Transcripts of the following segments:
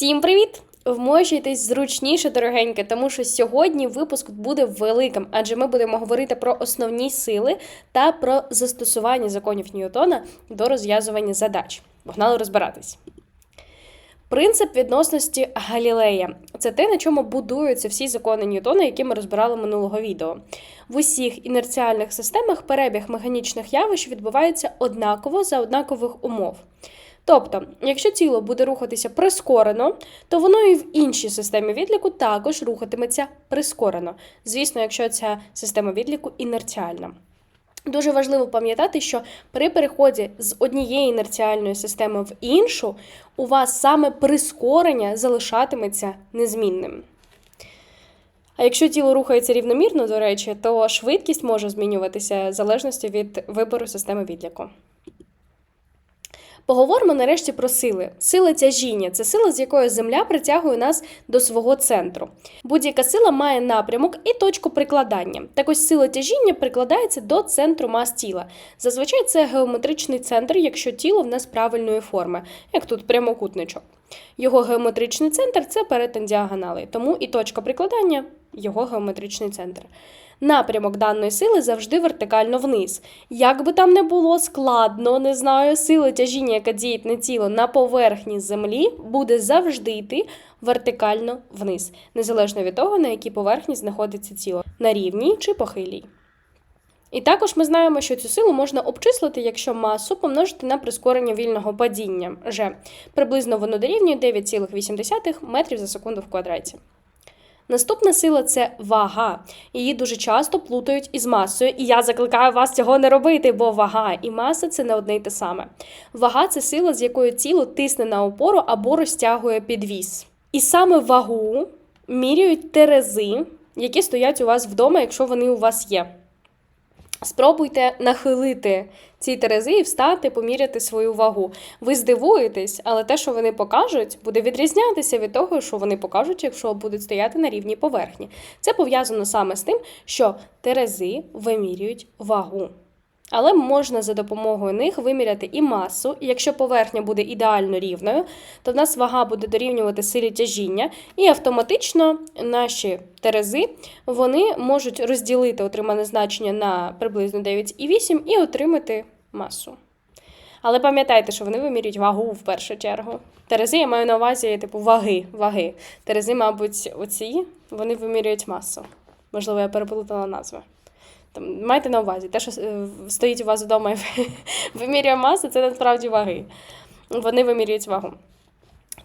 Всім привіт! Вмощуйтесь зручніше, дорогеньке, тому що сьогодні випуск буде великим, адже ми будемо говорити про основні сили та про застосування законів Ньютона до розв'язування задач. Погнали розбиратись. Принцип відносності Галілея це те, на чому будуються всі закони Ньютона, які ми розбирали минулого відео. В усіх інерціальних системах перебіг механічних явищ відбувається однаково за однакових умов. Тобто, якщо тіло буде рухатися прискорено, то воно і в іншій системі відліку також рухатиметься прискорено. Звісно, якщо ця система відліку інерціальна. Дуже важливо пам'ятати, що при переході з однієї інерціальної системи в іншу у вас саме прискорення залишатиметься незмінним. А якщо тіло рухається рівномірно, до речі, то швидкість може змінюватися в залежності від вибору системи відліку. Поговоримо нарешті про сили. Сила тяжіння це сила, з якою Земля притягує нас до свого центру. Будь-яка сила має напрямок і точку прикладання. Так ось сила тяжіння прикладається до центру мас тіла. Зазвичай це геометричний центр, якщо тіло в нас правильної форми, як тут прямокутничок. Його геометричний центр це перетин діагоналей, тому і точка прикладання його геометричний центр. Напрямок даної сили завжди вертикально вниз. Як би там не було складно, не знаю, сила тяжіння, яка діє на тіло на поверхні землі, буде завжди йти вертикально вниз, незалежно від того, на якій поверхні знаходиться тіло на рівній чи похилій. І також ми знаємо, що цю силу можна обчислити, якщо масу помножити на прискорення вільного падіння Ж. Приблизно воно дорівнює 9,8 метрів за секунду в квадраті. Наступна сила це вага. Її дуже часто плутають із масою, і я закликаю вас цього не робити, бо вага і маса це не одне й те саме. Вага це сила, з якою тіло тисне на опору або розтягує підвіс. І саме вагу міряють терези, які стоять у вас вдома, якщо вони у вас є. Спробуйте нахилити ці терези і встати, поміряти свою вагу. Ви здивуєтесь, але те, що вони покажуть, буде відрізнятися від того, що вони покажуть, якщо будуть стояти на рівній поверхні. Це пов'язано саме з тим, що терези вимірюють вагу. Але можна за допомогою них виміряти і масу, і якщо поверхня буде ідеально рівною, то в нас вага буде дорівнювати силі тяжіння, і автоматично наші терези вони можуть розділити отримане значення на приблизно 9,8 і отримати масу. Але пам'ятайте, що вони вимірюють вагу в першу чергу. Терези я маю на увазі, типу, ваги. ваги. Терези, мабуть, оці вони вимірюють масу. Можливо, я переплутала назви. Там, Майте на увазі, те, що е, стоїть у вас вдома і вимірює масу, це насправді ваги. Вони вимірюють вагу.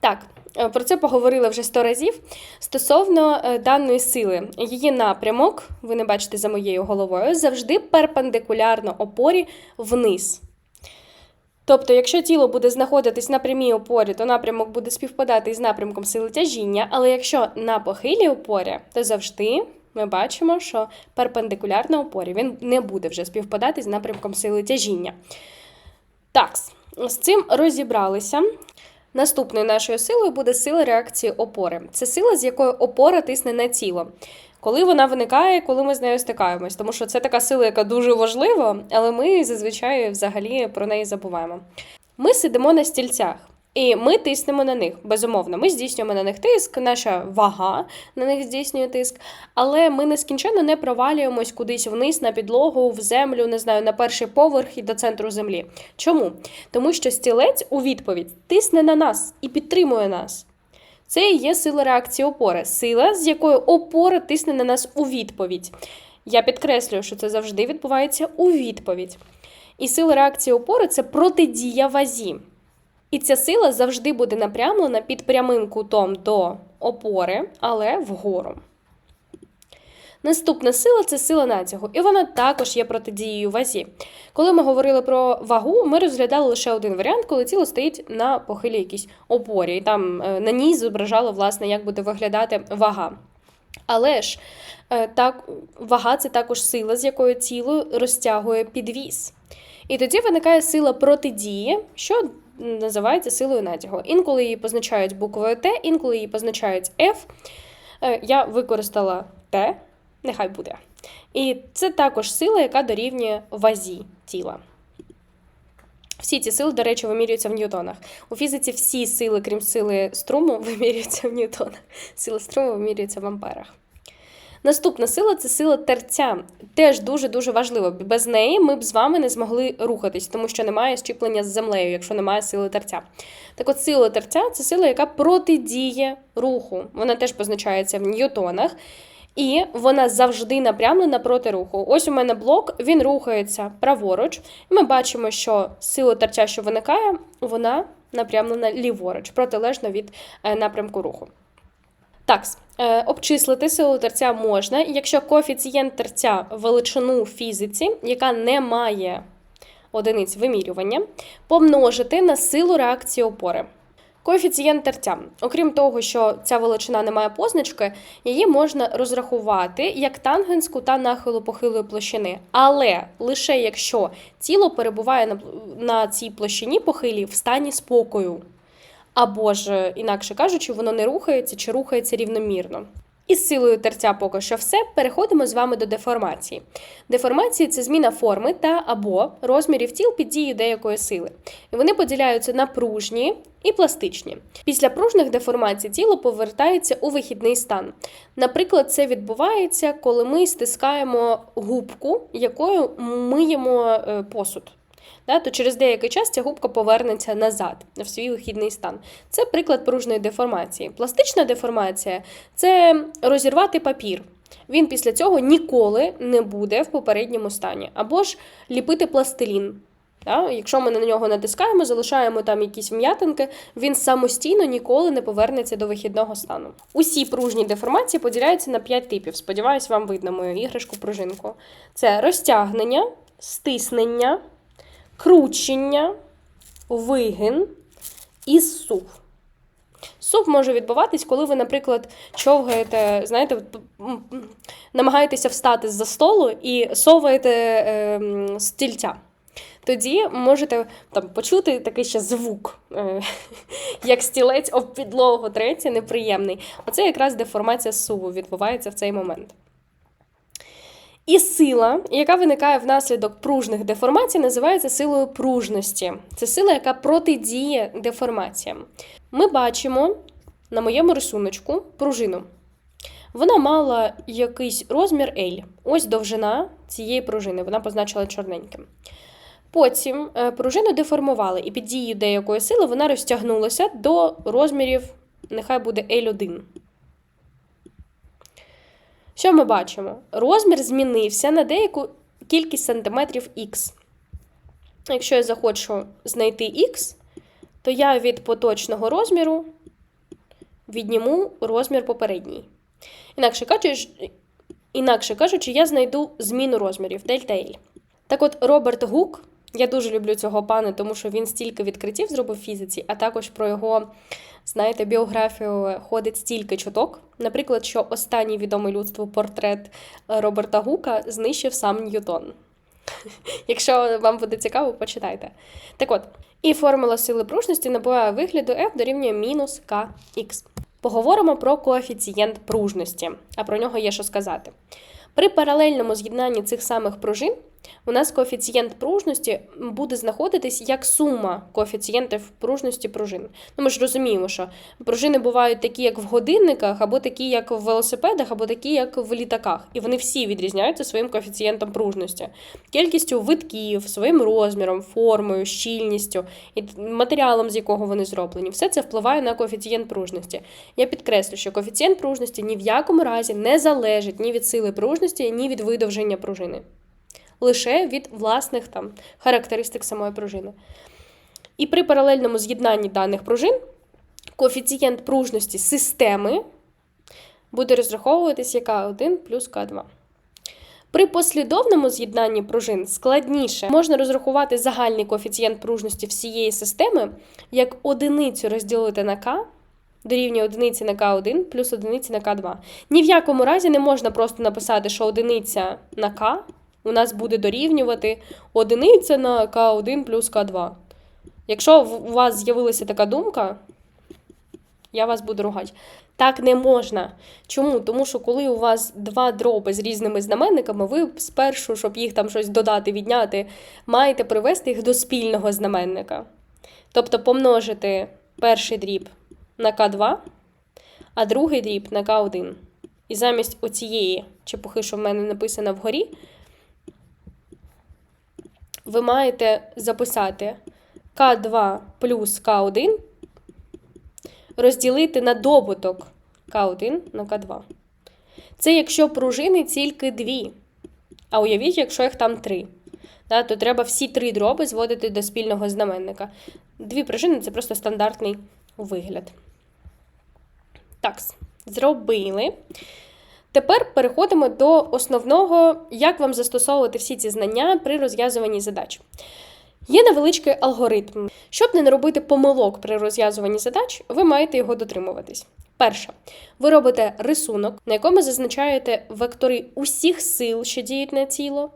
Так, е, про це поговорили вже сто разів. Стосовно е, даної сили, її напрямок, ви не бачите за моєю головою, завжди перпендикулярно опорі вниз. Тобто, якщо тіло буде знаходитись на прямій опорі, то напрямок буде співпадати із напрямком сили тяжіння, але якщо на похилій опорі, то завжди ми бачимо, що перпендикулярно опорі він не буде вже співпадати з напрямком сили тяжіння. Так, з цим розібралися. Наступною нашою силою буде сила реакції опори. Це сила, з якою опора тисне на тіло. Коли вона виникає, коли ми з нею стикаємось, тому що це така сила, яка дуже важлива, але ми зазвичай взагалі про неї забуваємо. Ми сидимо на стільцях. І ми тиснемо на них, безумовно. Ми здійснюємо на них тиск, наша вага на них здійснює тиск, але ми нескінченно не провалюємось кудись вниз на підлогу, в землю, не знаю, на перший поверх і до центру землі. Чому? Тому що стілець у відповідь тисне на нас і підтримує нас. Це і є сила реакції опори, сила, з якою опора тисне на нас у відповідь. Я підкреслюю, що це завжди відбувається у відповідь. І сила реакції опори це протидія вазі. І ця сила завжди буде напрямлена під прямим кутом до опори, але вгору. Наступна сила це сила натягу, і вона також є протидією вазі. Коли ми говорили про вагу, ми розглядали лише один варіант, коли тіло стоїть на похилій якійсь опорі, і там е, на ній зображало, власне, як буде виглядати вага. Але ж е, так, вага це також сила, з якою тіло розтягує підвіз. І тоді виникає сила протидії, що називається силою натягу. Інколи її позначають буквою Т, інколи її позначають F. Е, я використала Т, нехай буде. І це також сила, яка дорівнює вазі тіла. Всі ці сили, до речі, вимірюються в ньютонах. У фізиці всі сили, крім сили струму, вимірюються в ньютонах. Сила струму вимірюється в амперах. Наступна сила це сила терця. Теж дуже-дуже важливо. Без неї ми б з вами не змогли рухатись, тому що немає щіплення з землею, якщо немає сили терця. Так от сила терця це сила, яка протидіє руху. Вона теж позначається в ньютонах. І вона завжди напрямлена проти руху. Ось у мене блок, він рухається праворуч. І ми бачимо, що сила терця, що виникає, вона напрямлена ліворуч, протилежно від е, напрямку руху. Так, е, обчислити силу терця можна, якщо коефіцієнт терця величину фізиці, яка не має одиниць вимірювання, помножити на силу реакції опори. Коефіцієнт терця. Окрім того, що ця величина не має позначки, її можна розрахувати як тангенску та нахилопохилої площини. Але лише якщо тіло перебуває на, цій площині похилій в стані спокою. Або ж, інакше кажучи, воно не рухається чи рухається рівномірно. Із силою терця поки що все. Переходимо з вами до деформації. Деформації це зміна форми та або розмірів тіл під дією деякої сили. І вони поділяються на пружні і пластичні. Після пружних деформацій тіло повертається у вихідний стан. Наприклад, це відбувається, коли ми стискаємо губку, якою миємо е, посуд. Да, то через деякий час ця губка повернеться назад в свій вихідний стан. Це приклад пружної деформації. Пластична деформація це розірвати папір. Він після цього ніколи не буде в попередньому стані. Або ж ліпити пластилін. Да? Якщо ми на нього натискаємо, залишаємо там якісь вм'ятинки, він самостійно ніколи не повернеться до вихідного стану. Усі пружні деформації поділяються на 5 типів. Сподіваюсь, вам видно мою іграшку пружинку. Це розтягнення, стиснення кручення, вигин і сув. Сув може відбуватись, коли ви, наприклад, човгаєте, знаєте, намагаєтеся встати з-за столу і соваєте е, стільця. Тоді можете там почути такий ще звук, е, як стілець об підлогу третє, неприємний. Оце якраз деформація суву відбувається в цей момент. І сила, яка виникає внаслідок пружних деформацій, називається силою пружності. Це сила, яка протидіє деформаціям. Ми бачимо на моєму рисуночку пружину. Вона мала якийсь розмір L. Ось довжина цієї пружини, вона позначила чорненьким. Потім е, пружину деформували, і під дією деякої сили вона розтягнулася до розмірів, нехай буде L1. Що ми бачимо? Розмір змінився на деяку кількість сантиметрів Х. Якщо я захочу знайти Х, то я від поточного розміру відніму розмір попередній. Інакше кажучи, інакше кажучи, я знайду зміну розмірів дельта L. Так от, Роберт Гук, я дуже люблю цього пана, тому що він стільки відкриттів зробив в фізиці, а також про його знаєте, біографію ходить стільки чуток. Наприклад, що останній відомий людству портрет Роберта Гука знищив сам Ньютон. Якщо вам буде цікаво, почитайте. Так от, і формула сили пружності набуває вигляду F дорівнює мінус kx. Поговоримо про коефіцієнт пружності, а про нього є що сказати. При паралельному з'єднанні цих самих пружин у нас коефіцієнт пружності буде знаходитись як сума коефіцієнтів пружності пружин. Ну, Ми ж розуміємо, що пружини бувають такі, як в годинниках, або такі, як в велосипедах, або такі, як в літаках. І вони всі відрізняються своїм коефіцієнтом пружності, кількістю витків, своїм розміром, формою, щільністю і матеріалом, з якого вони зроблені. Все це впливає на коефіцієнт пружності. Я підкреслю, що коефіцієнт пружності ні в якому разі не залежить ні від сили пружності, ні від видовження пружини лише від власних там характеристик самої пружини. І при паралельному з'єднанні даних пружин коефіцієнт пружності системи буде розраховуватись як К1 плюс К2. При послідовному з'єднанні пружин складніше можна розрахувати загальний коефіцієнт пружності всієї системи як одиницю розділити на К. Дорівнює одиниці на К1 плюс одиниці на К2. Ні в якому разі не можна просто написати, що одиниця на К у нас буде дорівнювати одиниця на К1 плюс К2. Якщо у вас з'явилася така думка, я вас буду ругати. Так не можна. Чому? Тому що коли у вас два дроби з різними знаменниками, ви спершу, щоб їх там щось додати, відняти, маєте привести їх до спільного знаменника. Тобто помножити перший дріб на К2, а другий дріб на К1. І замість оцієї чепухи, що в мене написано вгорі, ви маєте записати К2 плюс К1 розділити на добуток К1 на К2. Це якщо пружини тільки дві. А уявіть, якщо їх там три. Да, то треба всі три дроби зводити до спільного знаменника. Дві пружини це просто стандартний вигляд. Так, зробили. Тепер переходимо до основного, як вам застосовувати всі ці знання при розв'язуванні задач. Є невеличкий алгоритм. Щоб не робити помилок при розв'язуванні задач, ви маєте його дотримуватись. Перше, ви робите рисунок, на якому зазначаєте вектори усіх сил, що діють на тіло,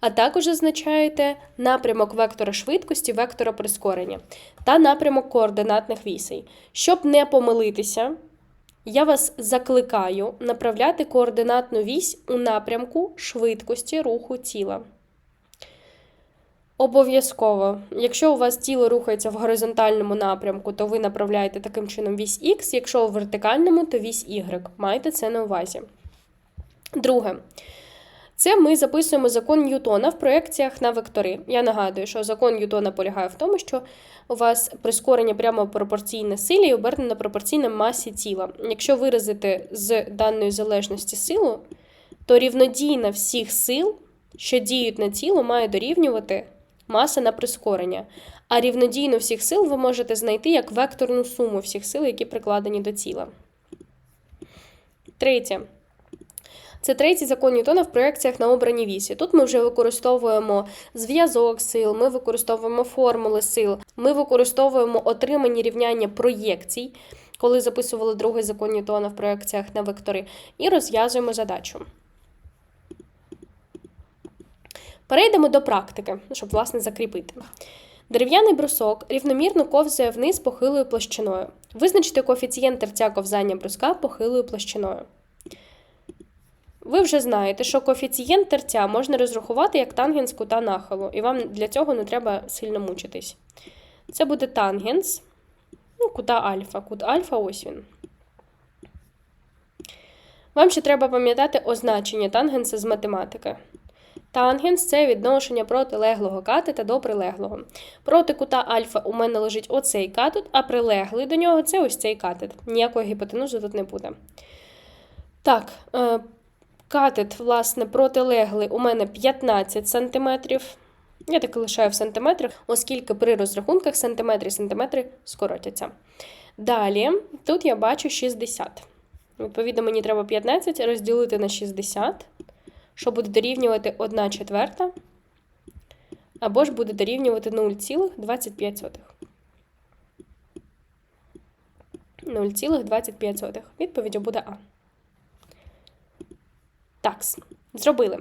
а також зазначаєте напрямок вектора швидкості, вектора прискорення та напрямок координатних вісей. Щоб не помилитися, я вас закликаю направляти координатну вісь у напрямку швидкості руху тіла. Обов'язково, якщо у вас тіло рухається в горизонтальному напрямку, то ви направляєте таким чином вісь Х, якщо у вертикальному, то вісь Y. Майте це на увазі. Друге, це ми записуємо закон Ньютона в проекціях на вектори. Я нагадую, що закон Ньютона полягає в тому, що у вас прискорення прямо пропорційне силі і обернено пропорційне масі тіла. Якщо виразити з даної залежності силу, то рівнодійна всіх сил, що діють на тіло, має дорівнювати маса на прискорення. А рівнодійну всіх сил ви можете знайти як векторну суму всіх сил, які прикладені до тіла. Третє. Це третій закон Ньютона в проекціях на обраній вісі. Тут ми вже використовуємо зв'язок сил, ми використовуємо формули сил, ми використовуємо отримані рівняння проєкцій, коли записували другий закон Ньютона в проекціях на вектори, і розв'язуємо задачу. Перейдемо до практики, щоб, власне, закріпити. Дерев'яний брусок рівномірно ковзає вниз похилою площиною. Визначте коефіцієнт терця ковзання бруска похилою площиною. Ви вже знаєте, що коефіцієнт терця можна розрахувати як тангенс кута нахилу, і вам для цього не треба сильно мучитись. Це буде тангенс ну, кута альфа. Кут альфа ось він. Вам ще треба пам'ятати означення тангенса з математики. Тангенс це відношення протилеглого катета до прилеглого. Проти кута альфа у мене лежить оцей катет, а прилеглий до нього це ось цей катет. Ніякої гіпотенузи тут не буде. Так, е, катет, власне, протилеглий у мене 15 см. Я так лишаю в сантиметрах, оскільки при розрахунках сантиметри і сантиметри скоротяться. Далі, тут я бачу 60. Відповідно, мені треба 15 розділити на 60 що буде дорівнювати 1 четверта, або ж буде дорівнювати 0,25. 0,25. Відповідь буде А. Такс. Зробили.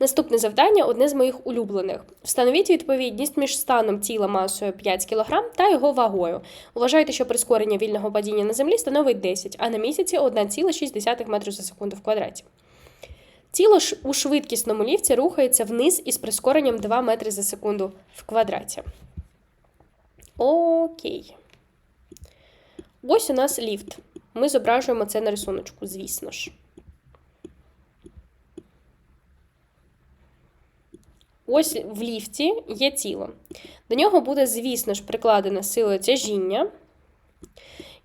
Наступне завдання одне з моїх улюблених. Встановіть відповідність між станом тіла масою 5 кг та його вагою. Вважайте, що прискорення вільного падіння на землі становить 10, а на місяці 1,6 метрів за секунду в квадраті. Тіло ж у швидкісному ліфті рухається вниз із прискоренням 2 метри за секунду в квадраті. Окей. Ось у нас ліфт. Ми зображуємо це на рисуночку, звісно ж. Ось в ліфті є тіло. До нього буде, звісно ж, прикладена сила тяжіння.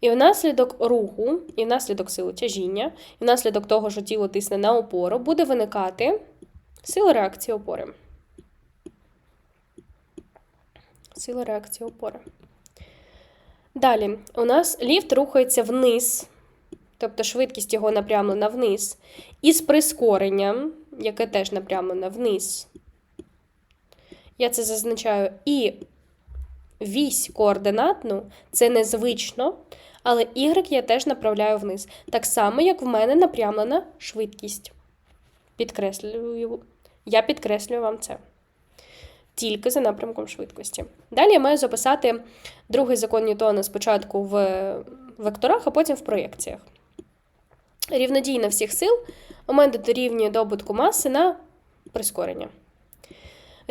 І внаслідок руху, і внаслідок сили тяжіння, і внаслідок того, що тіло тисне на опору, буде виникати сила реакції опори. Сила реакції опори. Далі, у нас ліфт рухається вниз, тобто швидкість його напрямлена вниз, із прискоренням, яке теж напрямлено вниз. Я це зазначаю і вісь координатну, це незвично, але Y я теж направляю вниз. Так само, як в мене напрямлена швидкість. Підкреслюю, я підкреслюю вам це. Тільки за напрямком швидкості. Далі я маю записати другий закон Ньютона спочатку в векторах, а потім в проєкціях. Рівнодійна всіх сил у мене дорівнює добутку маси на прискорення.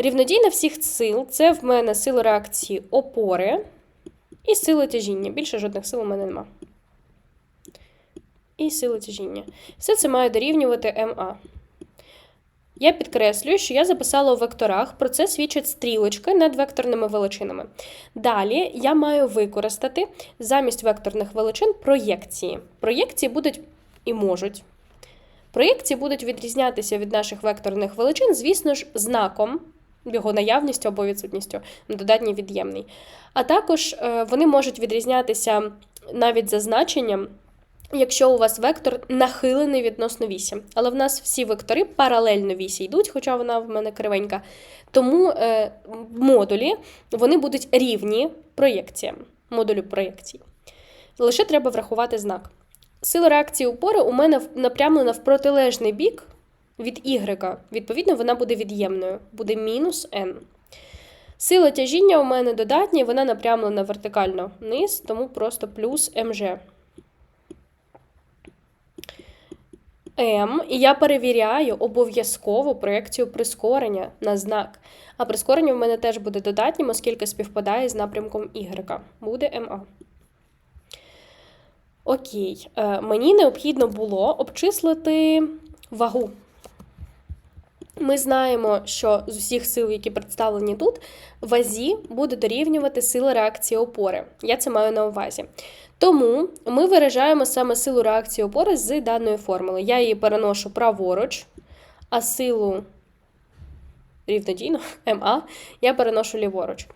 Рівнодійна всіх сил це в мене сила реакції опори і сила тяжіння. Більше жодних сил у мене нема. І сила тяжіння. Все це має дорівнювати МА. Я підкреслюю, що я записала у векторах, про це свідчать стрілочки над векторними величинами. Далі я маю використати замість векторних величин проєкції. Проєкції будуть і можуть. Проєкції будуть відрізнятися від наших векторних величин, звісно ж, знаком, його наявністю або відсутністю, додатній від'ємний. А також е, вони можуть відрізнятися навіть за значенням, якщо у вас вектор нахилений відносно вісі. Але в нас всі вектори паралельно вісі йдуть, хоча вона в мене кривенька. Тому е, модулі вони будуть рівні проєкціям, модулю проєкцій. Лише треба врахувати знак. Сила реакції опори у мене напрямлена в протилежний бік від y. Відповідно, вона буде від'ємною, буде мінус n. Сила тяжіння у мене додатня, вона напрямлена вертикально вниз, тому просто плюс mg. М, і я перевіряю обов'язково проєкцію прискорення на знак. А прискорення в мене теж буде додатнім, оскільки співпадає з напрямком y. Буде МА. Окей, е, мені необхідно було обчислити вагу. Ми знаємо, що з усіх сил, які представлені тут, вазі буде дорівнювати сила реакції опори. Я це маю на увазі. Тому ми виражаємо саме силу реакції опори з даної формули. Я її переношу праворуч, а силу рівнодійно МА я переношу ліворуч.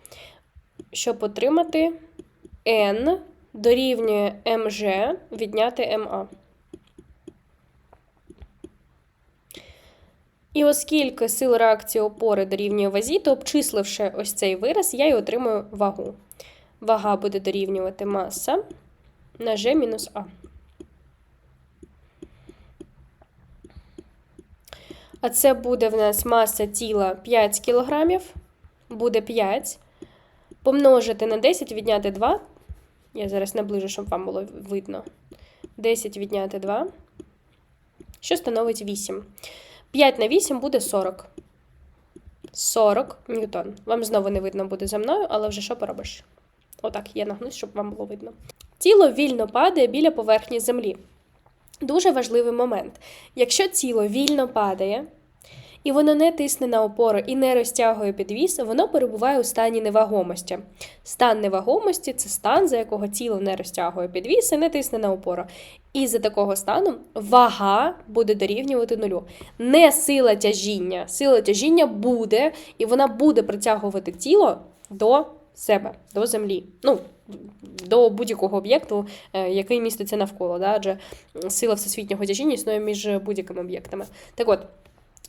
Щоб отримати N дорівнює МЖ відняти МА. І оскільки сила реакції опори дорівнює вазі, то обчисливши ось цей вираз, я й отримую вагу. Вага буде дорівнювати маса на G мінус А. А це буде в нас маса тіла 5 кг, буде 5. Помножити на 10, відняти 2. Я зараз наближу, щоб вам було видно. 10 відняти 2, що становить 8. 5 на 8 буде 40. 40 ньютон. Вам знову не видно буде за мною, але вже що поробиш? Отак, я нагнусь, щоб вам було видно. Тіло вільно падає біля поверхні землі. Дуже важливий момент. Якщо тіло вільно падає, і воно не тисне на опору і не розтягує підвіс, воно перебуває у стані невагомості. Стан невагомості це стан, за якого тіло не розтягує підвіс і не тисне на опору. І за такого стану вага буде дорівнювати нулю. Не сила тяжіння. Сила тяжіння буде, і вона буде притягувати тіло до себе, до землі. Ну, до будь-якого об'єкту, е, який міститься навколо. Да? Адже сила всесвітнього тяжіння існує між будь-якими об'єктами. Так от.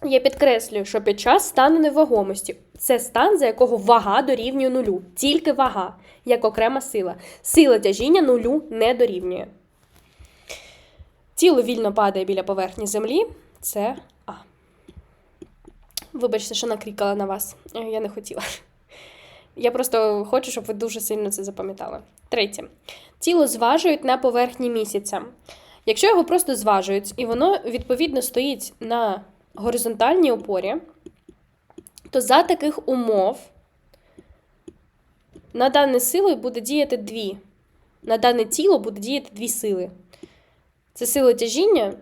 Я підкреслюю, що під час стану невагомості це стан, за якого вага дорівнює нулю. Тільки вага, як окрема сила. Сила тяжіння нулю не дорівнює. Тіло вільно падає біля поверхні землі. Це А. Вибачте, що накрікала на вас. Е, Я не хотіла. Я просто хочу, щоб ви дуже сильно це запам'ятали. Третє. Тіло зважують на поверхні місяця. Якщо його просто зважують, і воно відповідно стоїть на горизонтальній опорі, то за таких умов на дане силою буде діяти дві. На дане тіло буде діяти дві сили. Це сила тяжіння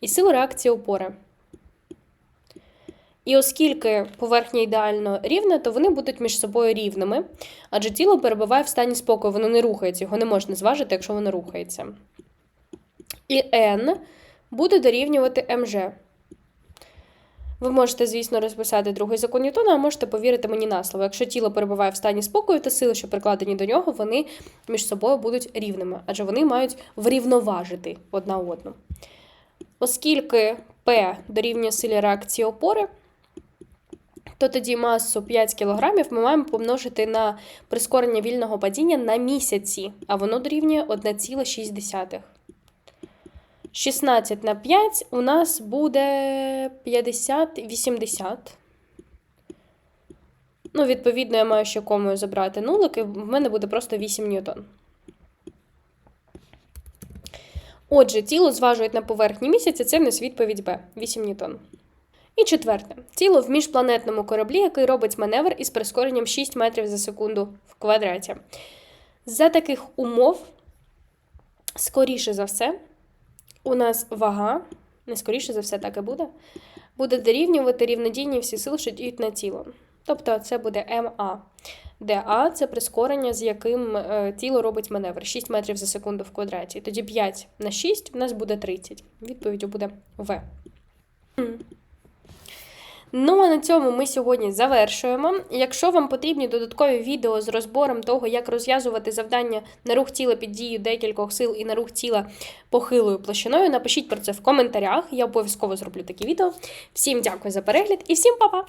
і сила реакції опори. І оскільки поверхня ідеально рівна, то вони будуть між собою рівними, адже тіло перебуває в стані спокою, воно не рухається, його не можна зважити, якщо воно рухається. І n буде дорівнювати МЖ. Ви можете, звісно, розписати другий закон Ньютона, а можете повірити мені на слово. Якщо тіло перебуває в стані спокою, то сили, що прикладені до нього, вони між собою будуть рівними, адже вони мають врівноважити одна одну. Оскільки P дорівнює силі реакції опори, то тоді масу 5 кг ми маємо помножити на прискорення вільного падіння на місяці, а воно дорівнює 1,6. 16 на 5 у нас буде 50-80. Ну, відповідно, я маю ще комою забрати нулик, і в мене буде просто 8 ньютон. Отже, тіло зважують на поверхні місяця, це в нас відповідь Б 8 ньютон. І четверте, тіло в міжпланетному кораблі, який робить маневр із прискоренням 6 метрів за секунду в квадраті. За таких умов, скоріше за все, у нас вага, не скоріше за все, так і буде, буде дорівнювати рівнодійні всі сили, що діють на тіло. Тобто це буде МА, де А це прискорення, з яким е, тіло робить маневр 6 метрів за секунду в квадраті. Тоді 5 на 6 в нас буде 30. Відповіддю буде В. Ну а на цьому ми сьогодні завершуємо. Якщо вам потрібні додаткові відео з розбором того, як розв'язувати завдання на рух тіла під дією декількох сил і на рух тіла похилою площиною, напишіть про це в коментарях. Я обов'язково зроблю такі відео. Всім дякую за перегляд і всім па-па!